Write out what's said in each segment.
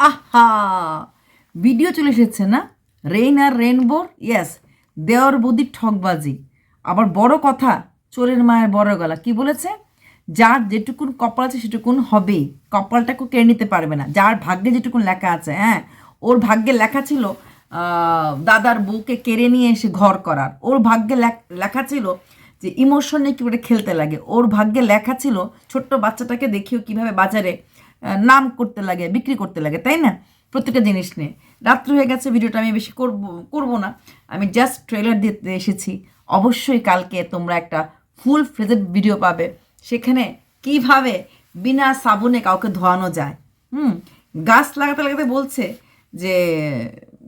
আহা! ভিডিও চলে এসেছে না? রেইন আর রেনবোর ইয়াস দেওয়ার বৌদির ঠকবাজি। আবার বড় কথা, চোরের মায়ের বড় গলা। কি বলেছে? যার যেটুকুন কপাল আছে, সেটুকুন হবেই। কপালটাকে কেড়ে নিতে পারবে না। যার ভাগ্যে যেটুকুন লেখা আছে হ্যাঁ? ওর ভাগ্যে লেখা ছিল দাদার বউকে কেড়ে নিয়ে এসে ঘর করার। ওর ভাগ্যে লেখা ছিল যে ইমোশন নিয়ে কী করে খেলতে লাগে? ওর ভাগ্যে লেখা ছিল, ছোট্ট বাচ্চাটাকে দেখিও কীভাবে বাজারে নাম করতে লাগে, বিক্রি করতে লাগে, তাই না? প্রত্যেকটা জিনিস নিয়ে। রাত্রি হয়ে গেছে, ভিডিওটা আমি বেশি করব করব না। আমি জাস্ট ট্রেলার দিতে এসেছি। অবশ্যই কালকে তোমরা একটা ফুল ফ্রেজেড ভিডিও পাবে। সেখানে কীভাবে বিনা সাবুনে কাউকে ধোয়ানো যায়। হুম? গাছ লাগাতে লাগাতে বলছে যে,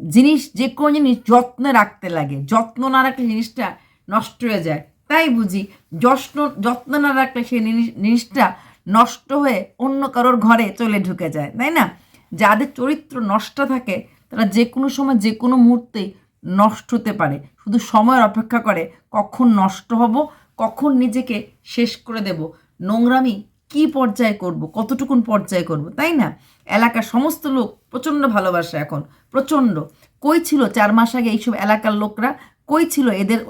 জিনিস যে কোনো জিনিস যত্নে রাখতে লাগে। যত্ন না রাখলে জিনিসটা নষ্ট হয়ে যায়। তাই বুঝি যত্ন যত্ন না রাখলে সেই জিনিস- জিনিসটা নষ্ট হয়ে অন্য কারোর ঘরে চলে ঢুকে যায়, তাই না? যাদের চরিত্র নষ্ট থাকে, তারা যে কোনো সময় যে কোনো মুহূর্তেই নষ্ট হতে পারে। শুধু সময়ের অপেক্ষা করে কখন নষ্ট হব, কখন নিজেকে শেষ করে দেব, নোংরামি কি পর্যায়ে করব, কতটুকুন পর্যায়ে করব, তাই না? এলাকার সমস্ত লোক প্রচণ্ড ভালোবাসে এখন, প্রচণ্ড। কই ছিল চার মাস আগে এইসব এলাকার লোকরা? কই ছিল এদের?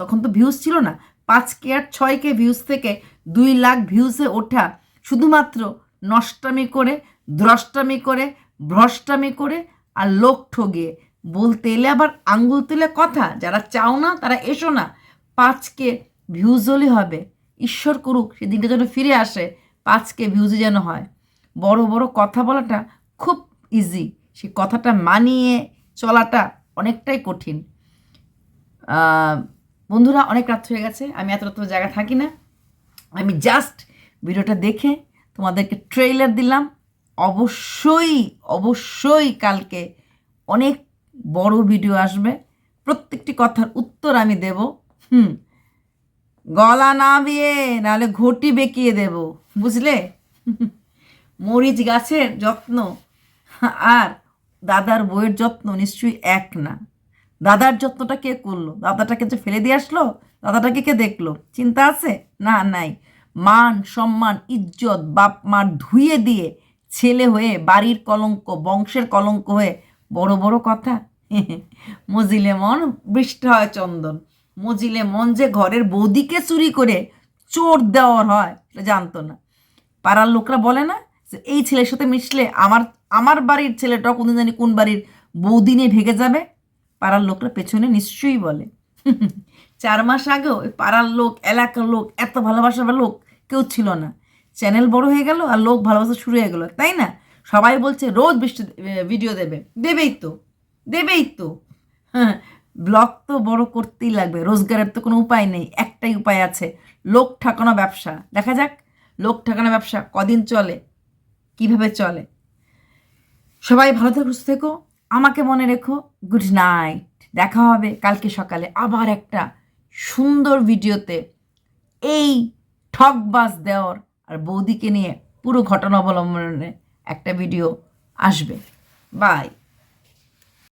তখন তো ভিউজ ছিল না। পাঁচ কে আর ছয় কে ভিউজ থেকে দুই লাখ ভিউজে ওঠা শুধুমাত্র নষ্টামি করে, দ্রষ্টামি করে, ভ্রষ্টামি করে আর লোক ঠগিয়ে বলতে এলে আবার আঙ্গুল তুলে কথা, যারা চাও না তারা এসো না। পাঁচকে ভিউজ হলে হবে। ঈশ্বর করুক সেদিনটা যেন ফিরে আসে, পাঁচকে ভিউজ যেন হয়। বড় বড় কথা বলাটা খুব ইজি সেই কথাটা মানিয়ে চলাটা অনেকটাই কঠিন। বন্ধুরা, অনেক রাত হয়ে গেছে। আমি এত রাত জায়গা থাকি না। আমি জাস্ট ভিডিওটা দেখে তোমাদেরকে ট্রেইলার দিলাম। অবশ্যই অবশ্যই কালকে অনেক বড় ভিডিও আসবে। প্রত্যেকটি কথার উত্তর আমি দেব। হুম, গলা না বিয়ে নাহলে ঘটি বেঁকিয়ে দেব। বুঝলে? মরিচ গাছের যত্ন। আর দাদার বইয়ের যত্ন নিশ্চয়ই এক না। দাদার যত্নটা কে করল? দাদাটাকে যে ফেলে দিয়ে আসলো? দাদাটাকে কে দেখল? চিন্তা আছে? না, নাই। মান, সম্মান, ইজ্জত, বাপ, মার ধুয়ে দিয়ে ছেলে হয়ে বাড়ির কলঙ্ক, বংশের কলঙ্ক হয়ে, বড় বড় কথা। মজিলে মন বৃষ্টি হয় চন্দন। মজিলে মন যে ঘরের বৌদিকে চুরি করে চোর দেওয়ার হয় সেটা জানতো না। পাড়ার লোকরা বলে না এই ছেলের সাথে মিশলে আমার আমার বাড়ির ছেলেটাও কোনদিন জানি কোন বাড়ির বৌদি নিয়ে ভেগে যাবে? পাড়ার লোকরা পেছনে নিশ্চয়ই বলে। চার মাস আগেও ওই পাড়ার লোক, এলাকার লোক, এত ভালোবাসার লোক কেউ ছিল না। চ্যানেল বড় হয়ে গেল আর লোক ভালোবাসা শুরু হয়ে গেল, তাই না? সবাই বলছে, রোজ বৃষ্টি ভিডিও দেবে। দেবেই তো দেবেই তো। হ্যাঁ ব্লগ তো বড় করতেই লাগবে, রোজগারের তো কোনো উপায় নেই, একটাই উপায় আছে, লোক ঠাকানো ব্যবসা। দেখা যাক, লোক ঠাকানো ব্যবসা কদিন চলে, কীভাবে চলে? সবাই ভালো থেকো, সুস্থ থেকো, আমাকে মনে রেখো, গুড নাইট, দেখা হবে কালকে সকালে আবার একটা সুন্দর ভিডিওতে এই ঠকবাজ দেওয়ার আর বৌদিকে নিয়ে পুরো ঘটনা অবলম্বনে একটা ভিডিও আসবে। বাই